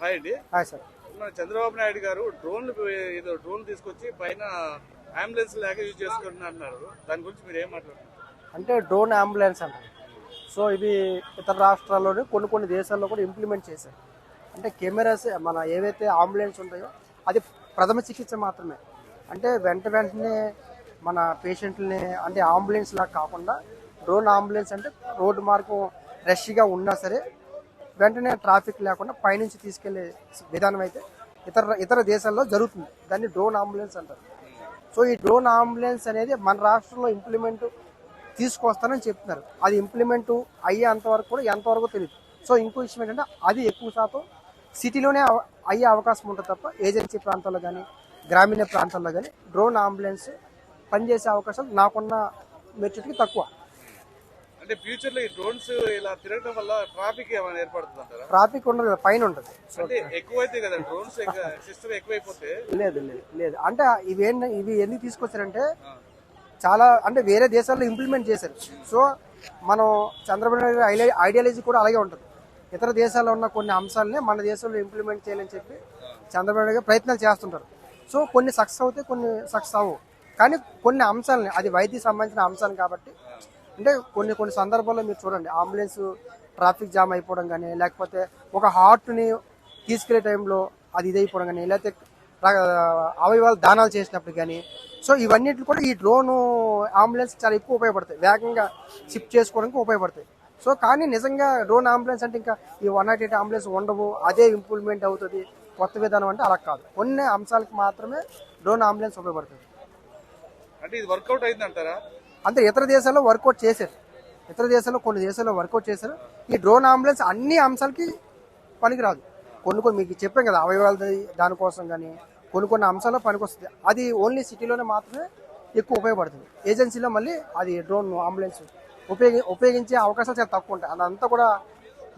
Hi అండి. Hi sir. మన చంద్రబాబు నాయుడు గారు డ్రోన్లు ఏదో డ్రోన్ తీసుకొచ్చి పైన అంబులెన్స్ లాగా యూజ్ చేసుకుంటున్నారు అన్నారు. దాని గురించి మీరు ఏం మాట్లాడుతున్నారు? అంటే డ్రోన్ అంబులెన్స్ అంటారు సో ఇది ఇతర రాష్ట్రాల్లోని కొన్ని కొన్ని దేశాల్లో కూడా ఇంప్లిమెంట్ చేశారు అంటే కెమెరాస్ మన ఏవైతే అంబులెన్స్ ఉంటాయో అది ప్రథమ చికిత్స మాత్రమే. అంటే వెంట వెంటనే మన పేషెంట్ని అంటే అంబులెన్స్ లాగా కాకుండా డ్రోన్ అంబులెన్స్ అంటే రోడ్డు మార్గం రష్గా ఉన్నా సరే వెంటనే ట్రాఫిక్ లేకుండా పైనుంచి తీసుకెళ్ళే విధానం అయితే ఇతర ఇతర దేశాల్లో జరుగుతుంది. దాన్ని డ్రోన్ అంబులెన్స్ అంటారు. సో ఈ డ్రోన్ అంబులెన్స్ అనేది మన రాష్ట్రంలో ఇంప్లిమెంట్ తీసుకొస్తానని చెప్తున్నారు. అది ఇంప్లిమెంట్ అయ్యే అంతవరకు కూడా ఎంతవరకు తెలియదు సో ఇంకో విషయం ఏంటంటే అది ఎక్కువ శాతం సిటీలోనే అవ- అయ్యే అవకాశం ఉంటుంది తప్ప ఏజెన్సీ ప్రాంతాల్లో కానీ గ్రామీణ ప్రాంతాల్లో కానీ డ్రోన్ అంబులెన్స్ పనిచేసే అవకాశాలు నాకున్న మెచ్యూరిటీకి తక్కువ. అంటే ఫ్యూచర్లో ఈ డ్రోన్స్ ఇలా తిరగడం వల్ల ట్రాఫిక్ ఏమైనా ఏర్పడుతుంది ట్రాఫిక్ ఉండదు కదా పైన ఉంటుంది. సో అంటే ఎక్కువైతే కదా డ్రోన్స్ సిస్టమ్ ఎక్కువైపోతే? లేదు లేదు లేదు. అంటే ఇవి ఇవి ఎందుకు తీసుకొచ్చారంటే చాలా అంటే వేరే దేశాల్లో ఇంప్లిమెంట్ చేశారు. సో మనం చంద్రబాబు నాయుడు ఐడియా- ఐడియాలజీ కూడా అలాగే ఉంటుంది. ఇతర దేశాల్లో ఉన్న కొన్ని అంశాలని మన దేశంలో ఇంప్లిమెంట్ చేయాలని చెప్పి చంద్రబాబు నాయుడు గారు ప్రయత్నాలు చేస్తుంటారు. సో కొన్ని సక్సెస్ అవుతాయి కొన్ని సక్సెస్ అవ్వవు. కానీ కొన్ని అంశాలని అది వైద్య సంబంధించిన అంశాలు కాబట్టి అంటే కొన్ని కొన్ని సందర్భాల్లో మీరు చూడండి అంబులెన్స్ ట్రాఫిక్ జామ్ అయిపోవడం కానీ లేకపోతే ఒక హార్ట్ని తీసుకెళ్ళే టైంలో అది ఇదైపోవడం కానీ లేకపోతే అవయవాలు దానాలు చేసినప్పుడు కానీ. సో ఇవన్నిటి కూడా ఈ డ్రోన్ అంబులెన్స్ చాలా ఎక్కువ ఉపయోగపడతాయి. వేగంగా షిఫ్ట్ చేసుకోవడానికి ఉపయోగపడతాయి. సో కానీ నిజంగా డ్రోన్ అంబులెన్స్ అంటే ఇంకా ఈ వన్ నాట్ ఎయిట్ అంబులెన్స్ ఉండవు. అదే ఇంప్రూవ్మెంట్ అవుతుంది. కొత్త విధానం అంటే అలా కాదు. కొన్ని అంశాలకు మాత్రమే డ్రోన్ అంబులెన్స్ ఉపయోగపడుతుంది. అంటే ఇది వర్కౌట్ అయింది అందరు అంటే ఇతర దేశాల్లో వర్కౌట్ చేశారు. ఇతర దేశాల్లో కొన్ని దేశాల్లో వర్కౌట్ చేశారు. ఈ డ్రోన్ అంబులెన్స్ అన్ని అంశాలకి పనికిరాదు. కొన్ని కొన్ని మీకు చెప్పాం కదా అవయవాల దానికోసం కానీ కొన్ని కొన్ని అంశాల్లో పనికొస్తుంది. అది ఓన్లీ సిటీలోనే మాత్రమే ఎక్కువ ఉపయోగపడుతుంది. ఏజెన్సీలో మళ్ళీ అది డ్రోన్ అంబులెన్స్ ఉపయోగి ఉపయోగించే అవకాశాలు చాలా తక్కువ ఉంటాయి. అదంతా కూడా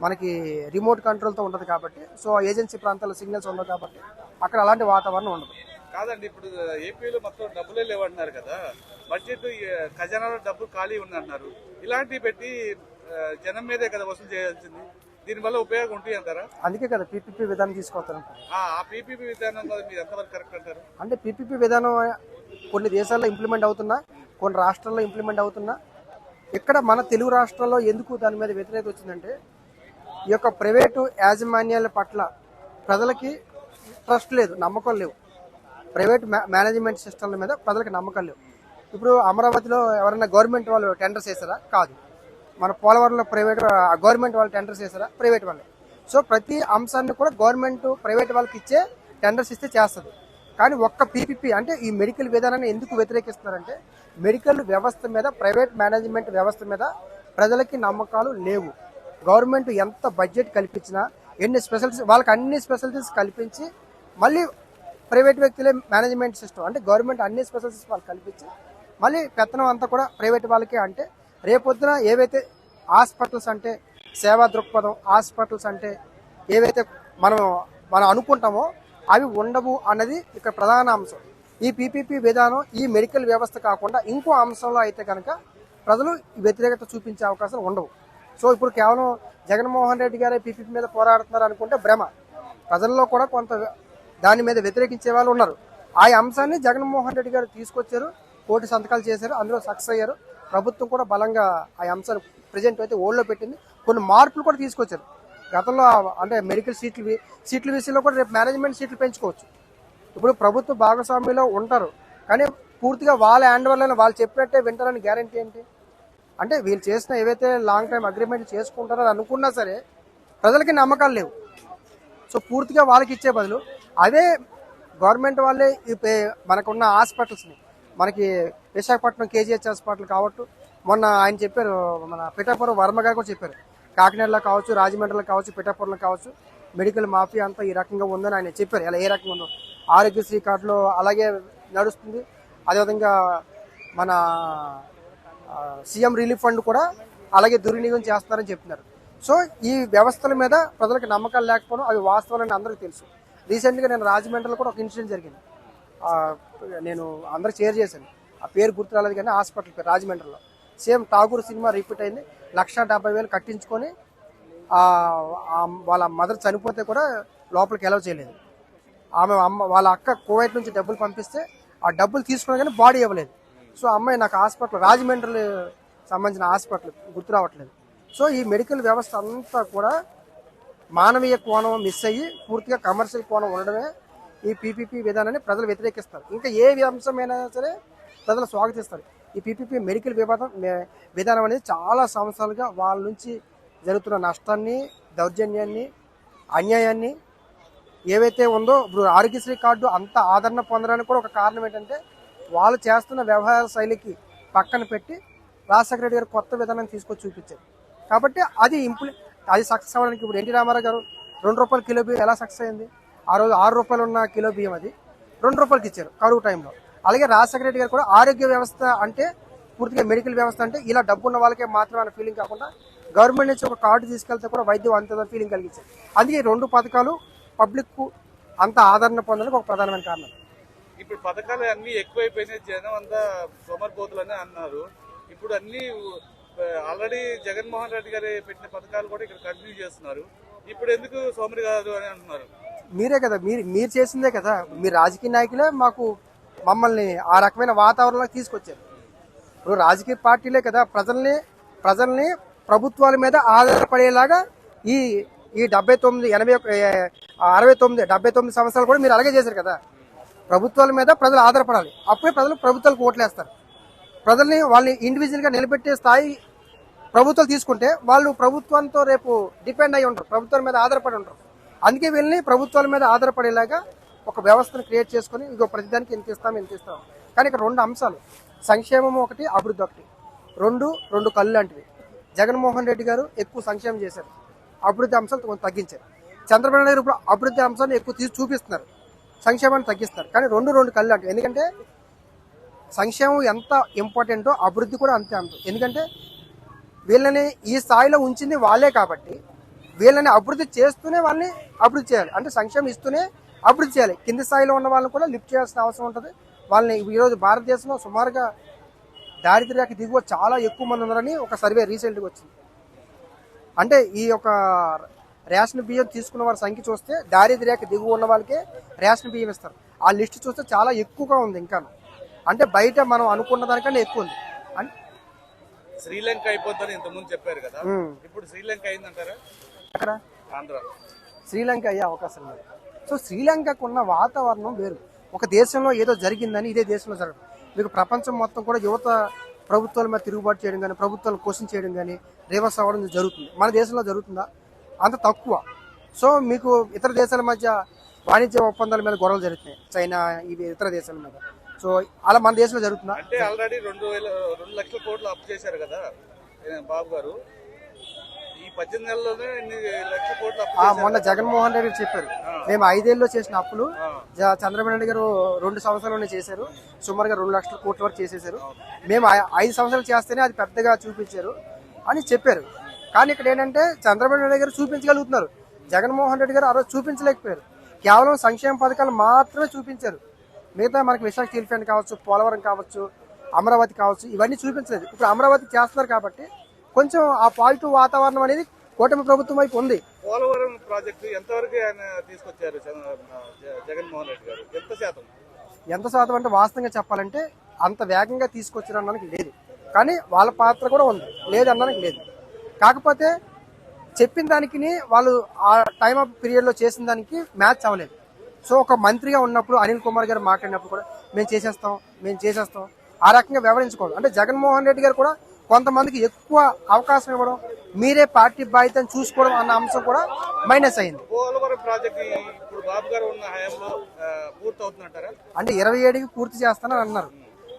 మనకి రిమోట్ కంట్రోల్తో ఉంటుంది కాబట్టి సో ఏజెన్సీ ప్రాంతాల్లో సిగ్నల్స్ ఉండవు కాబట్టి అక్కడ అలాంటి వాతావరణం ఉండదు. కాదండి ఇప్పుడు ఏపీలో మొత్తం డబ్బులే లేవంటున్నారు కదా. బడ్జెట్ ఖజానాలో డబ్బు ఖాళీ ఉంది అంటున్నారు ఇలాంటివి పెట్టి జనం మీదే కదా వసూలు చేయాల్సింది. దీనివల్ల ఉపయోగం ఉంటాయి అంటారా? అందుకే కదా పీపీపీ విధానం తీసుకొస్తాను. ఆ పీపీపీ విధానం మీరు ఎంతవరకు కరెక్ట్ అంటారు? అంటే పీపీపీ విధానం కొన్ని దేశాల్లో ఇంప్లిమెంట్ అవుతున్నా కొన్ని రాష్ట్రాల్లో ఇంప్లిమెంట్ అవుతున్నా. ఇక్కడ మన తెలుగు రాష్ట్రాల్లో ఎందుకు దాని మీద వ్యతిరేకత వచ్చిందంటే ఈ యొక్క ప్రైవేటు యాజమాన్యాల పట్ల ప్రజలకి ట్రస్ట్ లేదు నమ్మకం లేవు. ప్రైవేట్ మేనేజ్మెంట్ సిస్టమ్ల మీద ప్రజలకు నమ్మకం లేవు. ఇప్పుడు అమరావతిలో ఎవరైనా గవర్నమెంట్ వాళ్ళు టెండర్స్ వేసారా కాదు. మన పోలవరంలో ప్రైవేట్ గవర్నమెంట్ వాళ్ళు టెండర్స్ వేసారా ప్రైవేట్ వాళ్ళే. సో ప్రతి అంశాన్ని కూడా గవర్నమెంట్ ప్రైవేట్ వాళ్ళకి ఇచ్చే టెండర్స్ ఇస్తే చేస్తుంది. కానీ ఒక్క పీపీపీ అంటే ఈ మెడికల్ విధానాన్ని ఎందుకు వ్యతిరేకిస్తున్నారంటే మెడికల్ వ్యవస్థ మీద ప్రైవేట్ మేనేజ్మెంట్ వ్యవస్థ మీద ప్రజలకి నమ్మకాలు లేవు. గవర్నమెంట్ ఎంత బడ్జెట్ కల్పించినా ఎన్ని స్పెషలిటీస్ వాళ్ళకి అన్ని స్పెషలిటీస్ కల్పించి మళ్ళీ ప్రైవేట్ వ్యక్తులే మేనేజ్మెంట్ సిస్టమ్ అంటే గవర్నమెంట్ అన్ని స్పెషలిస్ట్ వాళ్ళు కల్పించి మళ్ళీ పెత్తనం అంతా కూడా ప్రైవేట్ వాళ్ళకే అంటే రేపొద్దున ఏవైతే హాస్పిటల్స్ అంటే సేవా దృక్పథం హాస్పిటల్స్ అంటే ఏవైతే మనం మనం అనుకుంటామో అవి ఉండవు అన్నది ఇక్కడ ప్రధాన అంశం. ఈ పీపీపీ విధానం ఈ మెడికల్ వ్యవస్థ కాకుండా ఇంకో అంశంలో అయితే కనుక ప్రజలు వ్యతిరేకత చూపించే అవకాశాలు ఉండవు. సో ఇప్పుడు కేవలం జగన్మోహన్ రెడ్డి గారే పీపీపీ మీద పోరాడుతున్నారు అనుకుంటే భ్రమ. ప్రజల్లో కూడా కొంత దాని మీద వ్యతిరేకించే వాళ్ళు ఉన్నారు. ఆ అంశాన్ని జగన్మోహన్ రెడ్డి గారు తీసుకొచ్చారు కోటి సంతకాలు చేశారు అందులో సక్సెస్ అయ్యారు. ప్రభుత్వం కూడా బలంగా ఆ అంశాన్ని ప్రజెంట్ అయితే ఓల్డ్లో పెట్టింది. కొన్ని మార్పులు కూడా తీసుకొచ్చారు. గతంలో అంటే మెడికల్ సీట్లు సీట్ల విషయంలో కూడా రేపు మేనేజ్మెంట్ సీట్లు పెంచుకోవచ్చు. ఇప్పుడు ప్రభుత్వ భాగస్వామ్యంలో ఉంటారు. కానీ పూర్తిగా వాళ్ళ హ్యాండ్ వల్ల వాళ్ళు చెప్పినట్టే వింటారని గ్యారంటీ ఏంటి? అంటే వీళ్ళు చేసిన ఏవైతే లాంగ్ టైం అగ్రిమెంట్ చేసుకుంటారని అనుకున్నా సరే ప్రజలకి నమ్మకాలు లేవు. సో పూర్తిగా వాళ్ళకి ఇచ్చే బదులు అదే గవర్నమెంట్ వాళ్ళే పే- మనకున్న హాస్పిటల్స్ని మనకి విశాఖపట్నం కేజీహెచ్ హాస్పిటల్ కావచ్చు మొన్న ఆయన చెప్పారు మన పిఠాపురం వర్మ గారు కూడా చెప్పారు. కాకినాడలో కావచ్చు రాజమండ్రిలో కావచ్చు పిఠాపురంలో కావచ్చు మెడికల్ మాఫియా అంతా ఈ రకంగా ఉందని ఆయన చెప్పారు. ఇలా ఏ రకంగా ఉందో. ఆరోగ్యశ్రీ కార్డులో అలాగే నడుస్తుంది. అదేవిధంగా మన సీఎం రిలీఫ్ ఫండ్ కూడా అలాగే దుర్వినియోగం చేస్తున్నారని చెప్తున్నారు. సో ఈ వ్యవస్థల మీద ప్రజలకు నమ్మకాలు లేకపోవడం అవి వాస్తవాలని అందరికీ తెలుసు. రీసెంట్గా నేను రాజమండ్రిలో కూడా ఒక ఇన్సిడెంట్ జరిగింది. నేను అందరూ షేర్ చేశాను. ఆ పేరు గుర్తు రాలేదు కానీ హాస్పిటల్ పేరు రాజమండ్రిలో. సేమ్ ఠాగూర్ సినిమా రిపీట్ అయింది. లక్ష డెబ్బై వేలు కట్టించుకొని వాళ్ళ మదర్ చనిపోతే కూడా లోపలికి ఎలవ్ చేయలేదు. ఆమె అమ్మ వాళ్ళ అక్క కోవైట్ నుంచి డబ్బులు పంపిస్తే ఆ డబ్బులు తీసుకున్నా కానీ బాడీ ఇవ్వలేదు. సో అమ్మాయి నాకు హాస్పిటల్ రాజమండ్రి సంబంధించిన హాస్పిటల్ గుర్తు రావట్లేదు. సో ఈ మెడికల్ వ్యవస్థ అంతా కూడా మానవీయ కోణం మిస్ అయ్యి పూర్తిగా కమర్షియల్ కోణం ఉండడమే ఈ పీపీపీ విధానాన్ని ప్రజలు వ్యతిరేకిస్తారు. ఇంకా ఏ అంశమైనా సరే ప్రజలు స్వాగతిస్తారు. ఈ పీపీపీ మెడికల్ వివాదం విధానం అనేది చాలా సంవత్సరాలుగా వాళ్ళ నుంచి జరుగుతున్న నష్టాన్ని దౌర్జన్యాన్ని అన్యాయాన్ని ఏవైతే ఉందో ఇప్పుడు ఆరోగ్యశ్రీ కార్డు అంత ఆదరణ పొందడానికి కూడా ఒక కారణం ఏంటంటే వాళ్ళు చేస్తున్న వ్యవహార శైలికి పక్కన పెట్టి రాజశేఖర రెడ్డి గారు కొత్త విధానం తీసుకొచ్చి చూపించారు. కాబట్టి అది ఇంప్లి అది సక్సెస్ అవ్వడానికి ఇప్పుడు ఎన్టీ రామారావు గారు రెండు రూపాయల కిలో బియ్యం ఎలా సక్సెస్ అయింది? ఆ రోజు ఆరు రూపాయలు ఉన్న కిలో బియ్యం అది. రెండు రూపాయలకి ఇచ్చారు కరువు టైంలో అలాగే రాజశేఖర రెడ్డి గారు కూడా ఆరోగ్య వ్యవస్థ అంటే పూర్తిగా మెడికల్ వ్యవస్థ అంటే ఇలా డబ్బు ఉన్న వాళ్ళకే మాత్రమే అనే ఫీలింగ్ కాకుండా గవర్నమెంట్ నుంచి ఒక కార్డు తీసుకెళ్తే కూడా వైద్యం అంత ఫీలింగ్ కలిగించారు అందుకే రెండు పథకాలు పబ్లిక్ అంత ఆదరణ పొందడానికి ఒక ప్రధానమైన కారణం. ఇప్పుడు పథకాలు అన్ని ఎక్కువైపోయినాయి. జనం అంతా సోమరిపోతులని అన్నారు. ఇప్పుడు అన్ని ఆల్రెడీ జగన్మోహన్ రెడ్డి గారు పెట్టిన పథకాలు కూడా ఇక్కడ కంటిన్యూ చేస్తున్నారు. ఇప్పుడు ఎందుకు సోమరి గారు అని అంటున్నారు? మీరే కదా మీరు మీరు చేసిందే కదా. మీ రాజకీయ నాయకులే మాకు మమ్మల్ని ఆ రకమైన వాతావరణంలో తీసుకొచ్చారు. ఇప్పుడు రాజకీయ పార్టీలే కదా ప్రజల్ని ప్రజల్ని ప్రభుత్వాల మీద ఆధారపడేలాగా ఈ ఈ డెబ్బై తొమ్మిది ఎనభై ఒక- అరవై తొమ్మిది డెబ్బై తొమ్మిది సంవత్సరాలు కూడా మీరు అలాగే చేశారు కదా. ప్రభుత్వాల మీద ప్రజలు ఆధారపడాలి. అప్పుడే ప్రజలు ప్రభుత్వాలకు ఓట్లేస్తారు. ప్రజల్ని వాళ్ళని ఇండివిజువల్గా నిలబెట్టే స్థాయి ప్రభుత్వాలు తీసుకుంటే వాళ్ళు ప్రభుత్వంతో రేపు డిపెండ్ అయి ఉంటారు ప్రభుత్వం మీద ఆధారపడి ఉంటారు. అందుకే వీళ్ళని ప్రభుత్వాల మీద ఆధారపడేలాగా ఒక వ్యవస్థను క్రియేట్ చేసుకుని ఇగో ప్రతిదానికి ఎంత ఇస్తాం ఎంత ఇస్తాం. కానీ ఇక్కడ రెండు అంశాలు. సంక్షేమం ఒకటి అభివృద్ధి ఒకటి. రెండు రెండు కళ్ళు లాంటివి. జగన్మోహన్ రెడ్డి గారు ఎక్కువ సంక్షేమం చేశారు. అభివృద్ధి అంశాలు కొంచెం తగ్గించారు. చంద్రబాబు నాయుడు ఇప్పుడు అభివృద్ధి అంశాన్ని ఎక్కువ తీసి చూపిస్తున్నారు. సంక్షేమాన్ని తగ్గిస్తారు కానీ రెండు రెండు కళ్ళు లాంటివి. ఎందుకంటే సంక్షేమం ఎంత ఇంపార్టెంటో అభివృద్ధి కూడా అంతే అంత. ఎందుకంటే వీళ్ళని ఈ స్థాయిలో ఉంచింది వాళ్ళే కాబట్టి వీళ్ళని అభివృద్ధి చేస్తూనే వాళ్ళని అభివృద్ధి చేయాలి. అంటే సంక్షేమం ఇస్తూనే అభివృద్ధి చేయాలి. కింది స్థాయిలో ఉన్న వాళ్ళని కూడా లిఫ్ట్ చేయాల్సిన అవసరం ఉంటుంది. వాళ్ళని ఈరోజు భారతదేశంలో సుమారుగా దారిద్ర్యానికి దిగువ చాలా ఎక్కువ మంది ఉన్నారని ఒక సర్వే రీసెంట్గా వచ్చింది. అంటే ఈ యొక్క రేషన్ బియ్యం తీసుకున్న వారి సంఖ్య చూస్తే దారిద్ర్యానికి దిగువ ఉన్న వాళ్ళకే రేషన్ బియ్యం ఇస్తారు. ఆ లిస్ట్ చూస్తే చాలా ఎక్కువగా ఉంది ఇంకా అంటే బయట మనం అనుకున్న దానికన్నా ఎక్కువ ఉంది. శ్రీలంక అయిపోద్దని ఇంతకుముందు చెప్పారు కదా. ఇప్పుడు శ్రీలంక అయిందంటారా? అక్కడ ఆంధ్ర. శ్రీలంక అయ్యే అవకాశం లేదు. సో శ్రీలంకకు ఉన్న వాతావరణం వేరు. ఒక దేశంలో ఏదో జరిగిందని ఇదే దేశంలో జరగదు మీకు ప్రపంచం మొత్తం కూడా యువత ప్రభుత్వాల మీద తిరుగుబాటు చేయడం కానీ ప్రభుత్వాలు క్వశ్చన్ చేయడం కానీ రివర్స్ అవ్వడం జరుగుతుంది. మన దేశంలో జరుగుతుందా? అంత తక్కువ. సో మీకు ఇతర దేశాల మధ్య వాణిజ్య ఒప్పందాల మీద గొడవలు జరుగుతున్నాయి. చైనా ఇవి ఇతర దేశాల మీద. సో అలా మన దేశంలో జరుగుతుందా? అంటే ఆల్రెడీ రెండు వేల రెండు లక్షల కోట్లు అప్పు చేశారు కదా బాబు గారు. ఈ పద్దెనిమిది నెలల్లోనే ఇన్ని లక్షల కోట్లు అప్పు మొన్న జగన్మోహన్ రెడ్డి గారు చెప్పారు. మేము ఐదేళ్ళలో చేసిన అప్పులు చంద్రబాబు నాయుడు గారు రెండు సంవత్సరాల్లోనే చేశారు. సుమారుగా రెండు లక్షల కోట్ల వరకు చేసేసారు మేము ఐదు సంవత్సరాలు చేస్తేనే అది పెద్దగా చూపించారు అని చెప్పారు. కానీ ఇక్కడ ఏంటంటే చంద్రబాబు నాయుడు గారు చూపించగలుగుతున్నారు. జగన్మోహన్ రెడ్డి గారు ఆ రోజు చూపించలేకపోయారు. కేవలం సంక్షేమ పథకాలు మాత్రమే చూపించారు. మిగతా మనకి విశాఖ స్టీల్ ప్లాంట్ కావచ్చు పోలవరం కావచ్చు అమరావతి కావచ్చు ఇవన్నీ చూపించలేదు. ఇప్పుడు అమరావతి చేస్తున్నారు కాబట్టి కొంచెం ఆ పాజిటివ్ వాతావరణం అనేది కూటమి ప్రభుత్వం వైపు ఉంది. పోలవరం ప్రాజెక్టు ఎంతవరకు ఆయన తీసుకొచ్చారు జగన్మోహన్ రెడ్డి గారు? ఎంత శాతం? ఎంత శాతం అంటే వాస్తవంగా చెప్పాలంటే అంత వేగంగా తీసుకొచ్చారు అనడానికి లేదు. కానీ వాళ్ళ పాత్ర కూడా ఉంది. లేదు అనడానికి లేదు. కాకపోతే చెప్పిన దానికి వాళ్ళు ఆ టైం ఆఫ్ పీరియడ్లో చేసిన దానికి మ్యాచ్ అవ్వలేదు. సో ఒక మంత్రిగా ఉన్నప్పుడు అనిల్ కుమార్ గారు మాట్లాడినప్పుడు కూడా మేము చేసేస్తాం మేము చేసేస్తాం. ఆ రకంగా వ్యవహరించుకోవడం. అంటే జగన్మోహన్ రెడ్డి గారు కూడా కొంతమందికి ఎక్కువ అవకాశం ఇవ్వడం మీరే పార్టీ బాధ్యతను చూసుకోవడం అన్న అంశం కూడా మైనస్ అయింది. అంటే ఇరవై ఏడుకి పూర్తి చేస్తానని అన్నారు.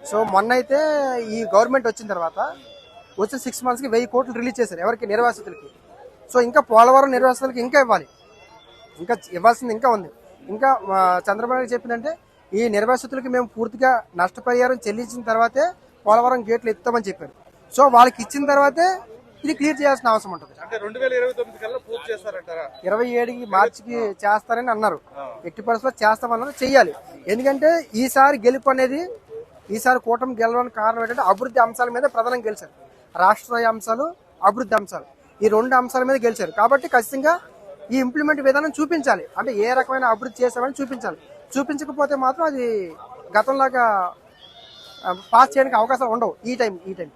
సో మొన్న అయితే ఈ గవర్నమెంట్ వచ్చిన తర్వాత వచ్చిన సిక్స్ మంత్స్కి వెయ్యి కోట్లు రిలీజ్ చేశారు ఎవరికి? నిర్వాసితులకి. సో ఇంకా పోలవరం నిర్వాసితులకి ఇంకా ఇవ్వాలి. ఇంకా ఇవ్వాల్సింది ఇంకా ఉంది. ఇంకా చంద్రబాబు నాయుడు చెప్పిందంటే ఈ నిర్వాసితులకి మేము పూర్తిగా నష్టపరిహారం చెల్లించిన తర్వాతే పోలవరం గేట్లు ఎత్తామని చెప్పారు. సో వాళ్ళకి ఇచ్చిన తర్వాతే ఇది క్లియర్ చేయాల్సిన అవసరం ఉంటుంది. అంటే రెండు వేల ఇరవై తొమ్మిది కల్లా పూర్తి చేస్తారంటారా? ఇరవై ఏడుకి మార్చికి చేస్తారని అన్నారు. ఎట్టి పరిస్థితుల్లో చేస్తామన్నారు చెయ్యాలి. ఎందుకంటే ఈసారి గెలుపు అనేది ఈసారి కూటమి గెలవడానికి కారణం ఏంటంటే అభివృద్ధి అంశాల మీద ప్రధానంగా గెలిచారు. రాష్ట్రీయ అంశాలు అభివృద్ధి అంశాలు. ఈ రెండు అంశాల మీద గెలిచారు. కాబట్టి ఖచ్చితంగా ఈ ఇంప్లిమెంట్ విధానం చూపించాలి. అంటే ఏ రకమైన అభివృద్ధి చేసామని చూపించాలి. చూపించకపోతే మాత్రం అది గతంలాగా పాస్ చేయడానికి అవకాశాలు ఉండవు ఈ టైం ఈ టైం.